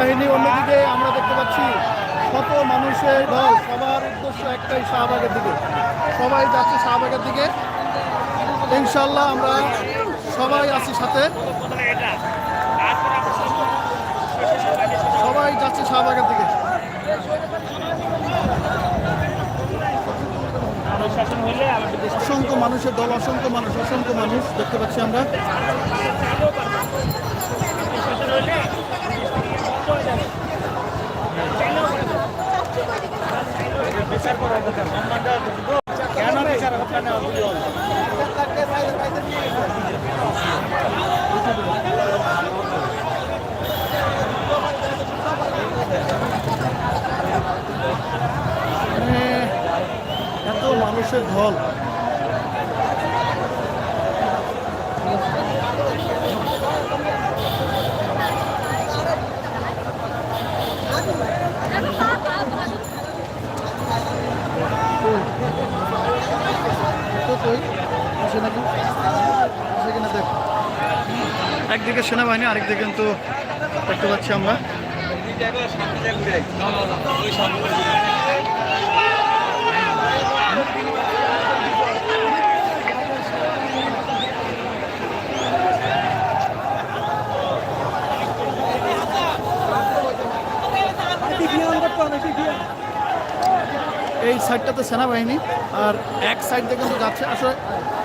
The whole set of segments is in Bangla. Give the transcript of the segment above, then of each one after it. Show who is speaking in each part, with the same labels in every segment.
Speaker 1: সেনাবাহিনী অন্যদিকে আমরা দেখতে পাচ্ছি শত মানুষের দল, সবার উদ্দেশ্য একটাই শাহবাগের দিকে। সবাই যাচ্ছে শাহবাগের দিকে। ইনশাল্লাহ আমরা সবাই আছি সাথে। সবাই যাচ্ছে শাহবাগের দিকে। অসংখ্য মানুষের দল, অসংখ্য মানুষ অসংখ্য মানুষ দেখতে পাচ্ছি আমরা। মানে এত মানুষের ঢল তো কই আসে নাকি আসে কিনা দেখ একদিকে সেনাবাহিনী আরেকদিকে কিন্তু দেখতে পাচ্ছি আমরা। এই সাইডটাতে সেনাবাহিনী আর এক সাইড দিয়ে কিন্তু যাচ্ছে আসলে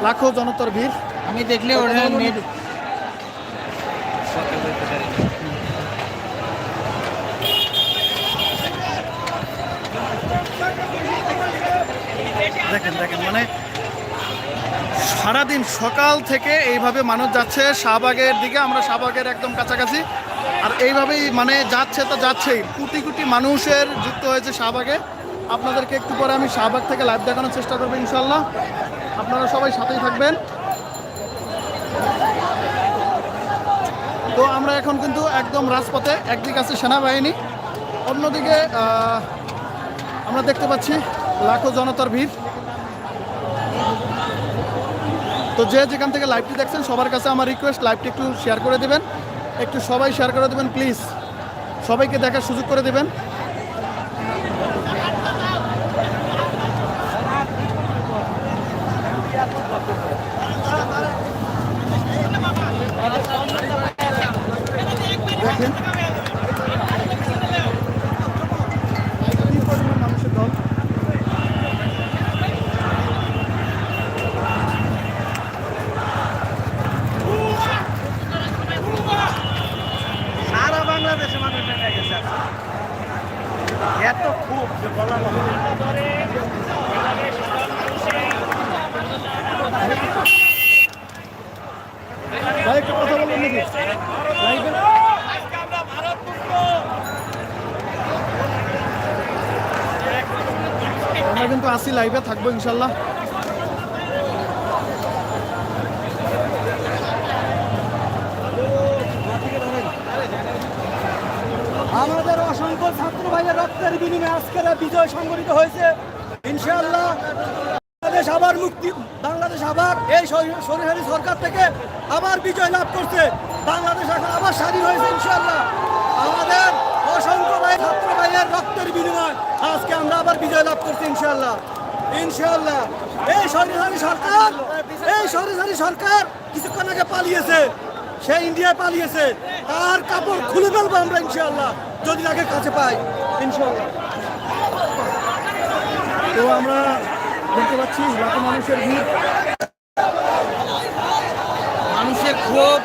Speaker 1: লাখো জনতার ভিড়।
Speaker 2: আমি দেখলে ওরা
Speaker 1: দেখেন দেখেন মানে সারাদিন সকাল থেকে এইভাবে মানুষ যাচ্ছে, শাহবাগের দিকে আমরা শাহবাগের একদম কাছাকাছি। আর এইভাবেই মানে যাচ্ছে তো যাচ্ছেই। কোটি কোটি মানুষের যুক্ত হয়েছে শাহবাগে। আপনাদেরকে একটু পরে আমি শাহবাগ থেকে লাইভ দেখানোর চেষ্টা করব ইনশাল্লাহ আপনারা সবাই সাথেই থাকবেন। তো আমরা এখন কিন্তু একদম রাজপথে, একদিকে আছে সেনাবাহিনী, অন্যদিকে আমরা দেখতে পাচ্ছি লাখো জনতার ভিড়। তো যে যেখান থেকে লাইভটি দেখছেন, সবার কাছে আমার রিকোয়েস্ট লাইভটি একটু শেয়ার করে দেবেন। একটু সবাই শেয়ার করে দেবেন প্লিজ সবাইকে দেখার সুযোগ করে দেবেন দেখেন কি পরিমাণ মানুষের দল
Speaker 2: সারা বাংলাদেশে মানুষ নেমে গেছে এত খুব যে বলা
Speaker 1: ভাই একটু কথা বলবেন নাকি লাইভে আমরা কিন্তু আসি লাইভে থাকব ইনশাল্লাহ।
Speaker 3: আমাদের অসংখ্য ছাত্র ভাইয়ের রক্তের বিনিময়ে আজকের বিজয় সংগঠিত হয়েছে। ইনশাআল্লাহ বাংলাদেশ আবার মুক্তি, বাংলাদেশ আবার এই সরকারি সরকার থেকে আবার বিজয় লাভ করছে। বাংলাদেশ এখন আবার স্বাধীন হয়েছে ইনশাআল্লাহ। আমাদের অসংখ্য ভাই, ছাত্র ভাইয়ের রক্তের বিনিময় আজকে আমরা আবার বিজয় লাভ করছি ইনশাআল্লাহ। ইনশাআল্লাহ। এই সরকারি সরকার এই সরকারি সরকার কিছুক্ষণ আগে পালিয়েছে সে ইন্ডিয়ায় পালিয়েছে। তার কাপড় খুলে ফেলব আমরা ইনশাআল্লাহ যদি তাকে কাছে পাই ইনশাআল্লাহ।
Speaker 1: তো আমরা দেখতে পাচ্ছি লাখো মানুষের ভিড়।
Speaker 2: মানুষের ক্ষোভ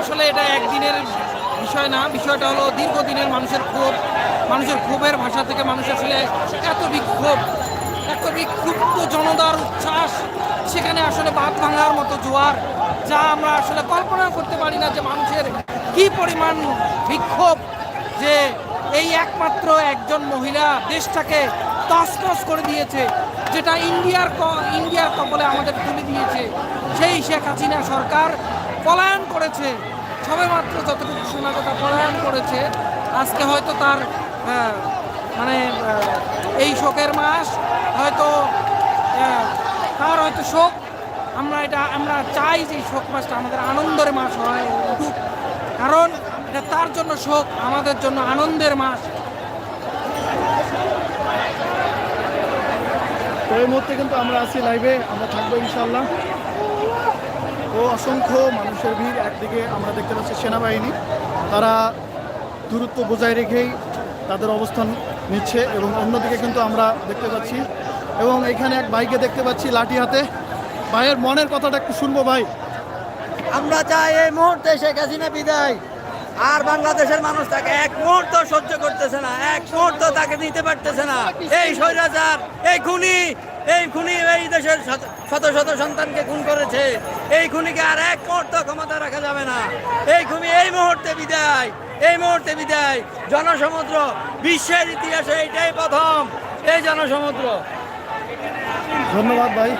Speaker 2: আসলে এটা একদিনের বিষয় না বিষয়টা হলো দীর্ঘদিনের মানুষের ক্ষোভ। মানুষের ক্ষোভের ভাষা থেকে মানুষ আসলে এত বিক্ষোভ। এত বিক্ষুব্ধ জনতার উচ্ছ্বাস সেখানে আসলে বাদ ভাঙার মতো জোয়ার যা আমরা আসলে কল্পনা করতে পারি না যে মানুষের কি পরিমাণ বিক্ষোভ যে এই একমাত্র একজন মহিলা দেশটাকে তসনস করে দিয়েছে যেটা ইন্ডিয়ার ইন্ডিয়ার কবলে আমাদের তুলে দিয়েছে। সেই শেখ হাসিনা সরকার পলায়ন করেছে সবেমাত্র যতটুকু শোনা কথা পলায়ন করেছে। আজকে হয়তো তার আহ, মানে এই শোকের মাস হয়তো তার হয়তো শোক। আমরা এটা, আমরা চাই যে শোক মাসটা আমাদের আনন্দের মাস হয় কারণ এটা তার জন্য শোক, আমাদের জন্য আনন্দের মাস।
Speaker 1: তো এই মুহূর্তে কিন্তু আমরা আছি লাইভে আমরা থাকব ইনশাল্লাহ ও অসংখ্য মানুষের ভিড় একদিকে আমরা দেখতে পাচ্ছি সেনাবাহিনী। তারা দূরত্ব বজায় রেখেই তাদের অবস্থান নিচ্ছে এবং অন্যদিকে কিন্তু আমরা দেখতে পাচ্ছি এবং এখানে এক ভাইকে দেখতে পাচ্ছি লাঠি হাতে। ভাইয়ের মনের কথাটা একটু শুনব, ভাই।
Speaker 3: আমরা চাই এই মুহূর্তে শেখ হাসিনা বিদায়। আর বাংলাদেশের মানুষ তাকে এক মুহূর্ত সহ্য করতেছে না, এক মুহূর্ত তাকে নিতে পারতেছে না। এই স্বৈরাচার, এই খুনি এই খুনি এই দেশের শত- শত সন্তানকে খুন করেছে। এই খুনিকে আর এক মুহূর্ত ক্ষমতা রাখা যাবে না। এই খুনি এই মুহূর্তে বিদায়, এই মুহূর্তে বিদায়। জনসমুদ্র, বিশ্বের ইতিহাসে এইটাই প্রথম, এই জনসমুদ্র।
Speaker 1: ধন্যবাদ ভাই।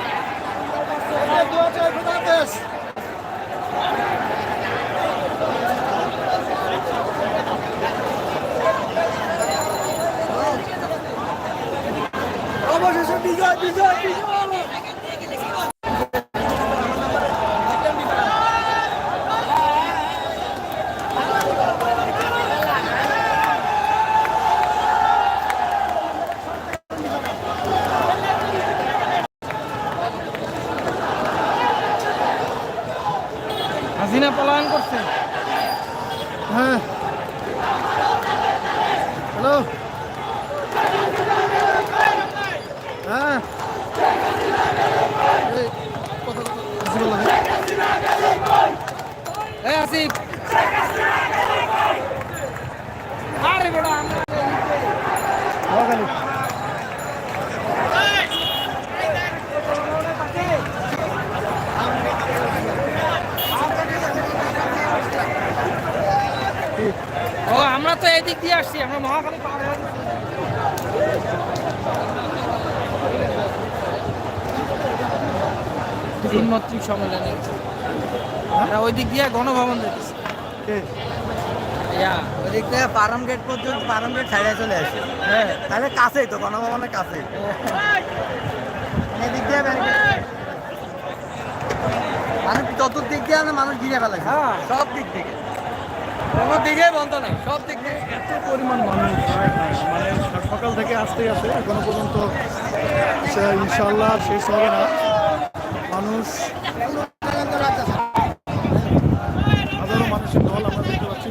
Speaker 3: অবশেষে বিজয় বিজয় বিজয়
Speaker 2: হাসিনা পলায়ন করছে
Speaker 1: হ্যাঁ হ্যালো হ্যাঁ এই, কথা কথা কিছু বলো না।
Speaker 2: এই আসিফ। আরে ও আমরা তো এদিক দিয়ে আসছি আমরা মহাখালী পার হয়ে গেছি। তিনমাত্রিক সম্মেলনে। আমরা ওই দিক দিয়ে গণভবন? ইয়া।
Speaker 3: থেকে পারাম গেট পর্যন্ত পারাম গেট ছাড়িয়ে চলে আসে। হ্যাঁ। তাহলে কাছেই তো গণভবনের কাছেই। এদিক দিয়ে ব্যারিকেড মানুষ চতুর্দিক দিয়ে মানুষ ঘিরে ফেলেছে?
Speaker 2: হ্যাঁ।
Speaker 3: সব দিক থেকে। কোনো দিকে বন্ধ নেই সব দিক থেকে।
Speaker 1: এত পরিমাণ মানুষ মানে সকাল থেকে আসতেই আছে এখনও পর্যন্ত ইনশাল্লাহ শেষ হবে না। মানুষ হাজারো মানুষের দল আমরা দেখতে পাচ্ছি।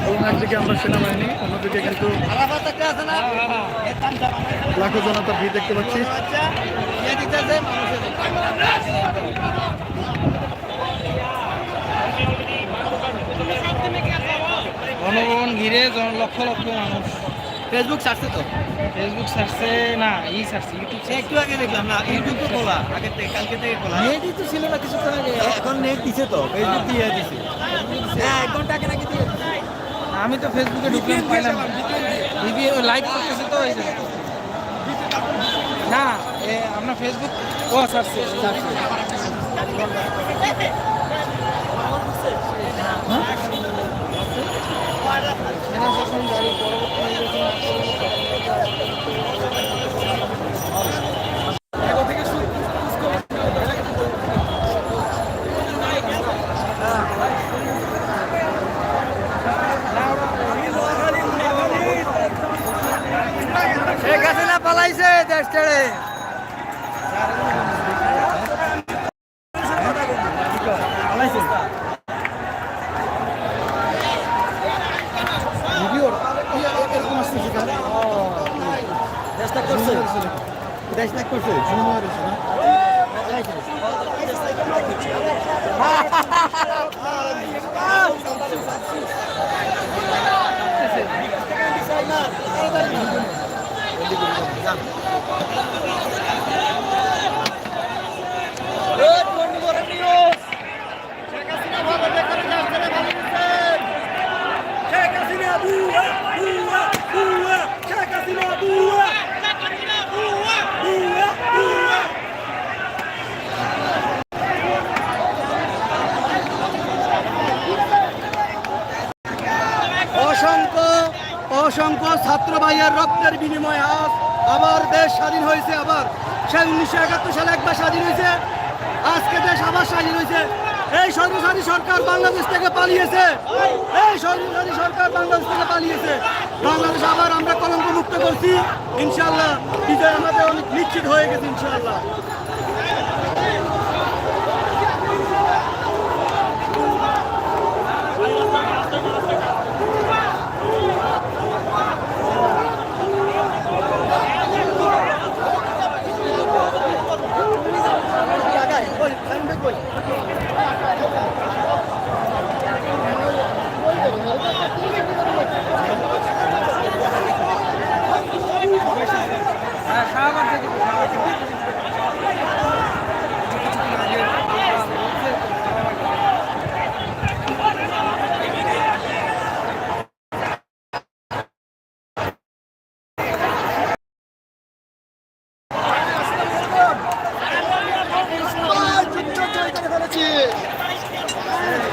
Speaker 1: এবং একদিকে আমরা সেনাবাহিনী অন্যদিকে কিন্তু
Speaker 3: আরাফাত একটা আছে না
Speaker 1: লাখো জনতার ভিড় দেখতে পাচ্ছি।
Speaker 2: গণভবন ঘিরে জন- লক্ষ লক্ষ মানুষ।
Speaker 3: ফেসবুক ছাড়ছে তো?
Speaker 2: ফেসবুক সার্চে না ই সার্চে ইউটিউব
Speaker 3: সে একটু আগে দেখলাম না ইউটিউব তো খোলা থেকে কালকে থেকে খোলা।
Speaker 2: নেটই তো ছিল না কিছুক্ষণ আগে।
Speaker 3: এখন নেট দিছে তো ফেসবুক দিয়ে দিছে। হ্যাঁ এক ঘণ্টা আগে নাকি দিয়ে
Speaker 2: আমি তো ফেসবুকে ঢুকলাম পাইলাম ভিডিও লাইভ করতেছে তো এই। না এ, আপনার ফেসবুক ও সার্চে সার্চে
Speaker 3: শেখ পালাইছে দেশ ছেড়ে
Speaker 1: ভিডিও এরকম আসতেছে কেন?
Speaker 3: দেশ ত্যাগ করছে দেশ ত্যাগ করছে
Speaker 1: জুম হয়ে গেছে না?
Speaker 3: শেখ হাসিনা বুয়া বুয়া বুয়া শেখ হাসিনা বুয়া বুয়া বুয়া অসংখ্য অসংখ্য ছাত্র ভাইয়ের রক্তের বিনিময়ে আজ আবার দেশ স্বাধীন হয়েছে আবার। সে উনিশশো একাত্তর সালে একবার স্বাধীন হয়েছে। আজকে দেশ আবার স্বাধীন হয়েছে। এই সর্বসারী সরকার বাংলাদেশ থেকে পালিয়েছে। এই সর্বসারী সরকার বাংলাদেশ থেকে পালিয়েছে। বাংলাদেশ আবার আমরা কলঙ্ক মুক্ত করছি। ইনশাল্লাহ বিজয় আমাদের অনেক নিশ্চিত হয়ে গেছে ইনশাল্লাহ
Speaker 1: হ্যাঁ শাহবাগ থেকে দেশ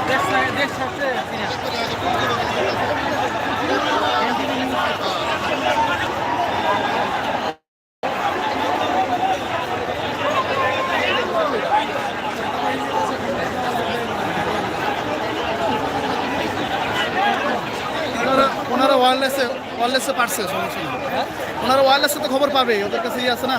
Speaker 1: দেশ ছাড়ছে
Speaker 2: ওনারা ওয়ারলেসে ওয়ারলেসে পারছে, সমস্যা নেই। ওনারা ওয়ারলেসে তো খবর পাবে ওদের কাছে ইয়ে আছে না?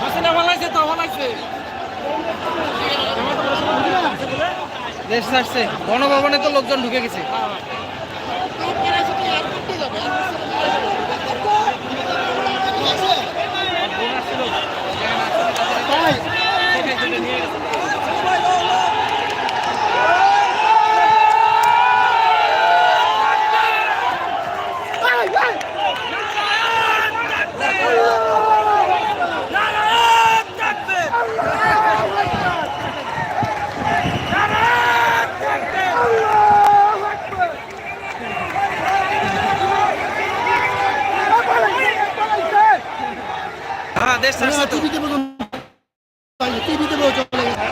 Speaker 1: হাসিনা বলাইছে
Speaker 2: তো দেশ আসছে গণভবনে তো লোকজন ঢুকে গেছে। হ্যাঁ দেশ ছাড়ছে তো
Speaker 1: টিভিতে বলুন টিভিতে চলে গেছে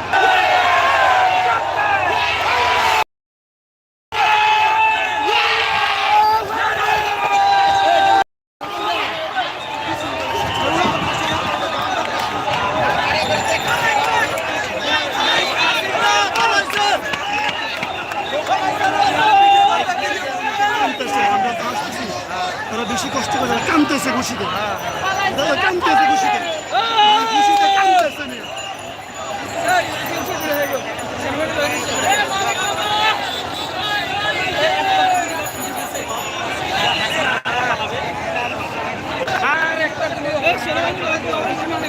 Speaker 4: ওরা বেশি কষ্ট করে ওরা কানতেছে খুশিতে দাদা কানতেছে খুশিতে খুশিতে কানতেছে নিয়ে।
Speaker 2: আর একটা এই সেনাবাহিনী লাগবে অবশ্যই মানে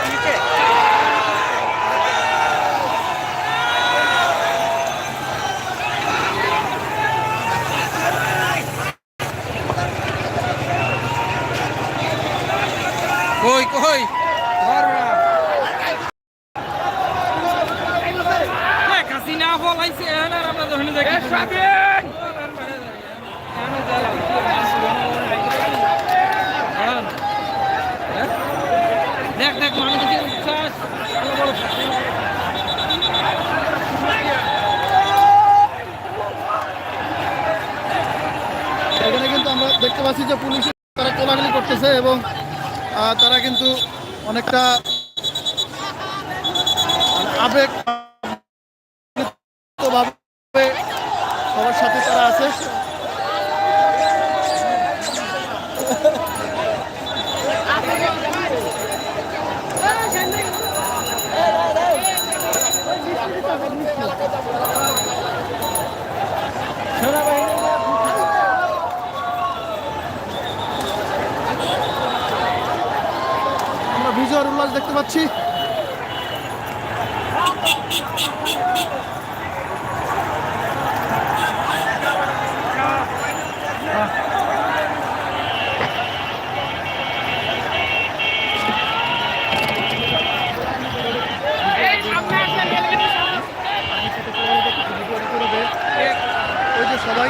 Speaker 2: কই কই ধর না কাসিনা বলাইছে এখানে আর আমরা যখন দেখি সাবেন দেখ দেখ মানুষের উচ্ছ্বাস বড়
Speaker 1: এখানে কিন্তু আমরা দেখতে পাচ্ছি যে পুলিশ তারা কোলাগুলি করতেছে এবং তারা কিন্তু অনেকটা আবেগ ভাবে সবার সাথে তারা আছে আমরা বিজয়ের উল্লাস দেখতে পাচ্ছি ওই যে সবাই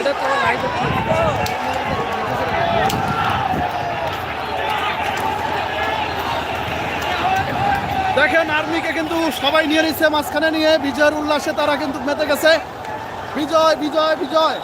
Speaker 2: এটা তো লাইভ
Speaker 1: দেখেন আর্মিকে কিন্তু সবাই নিয়ে নিচ্ছে মাঝখানে নিয়ে। বিজয়ের উল্লাসে তারা কিন্তু মেতে গেছে। বিজয় বিজয় বিজয়।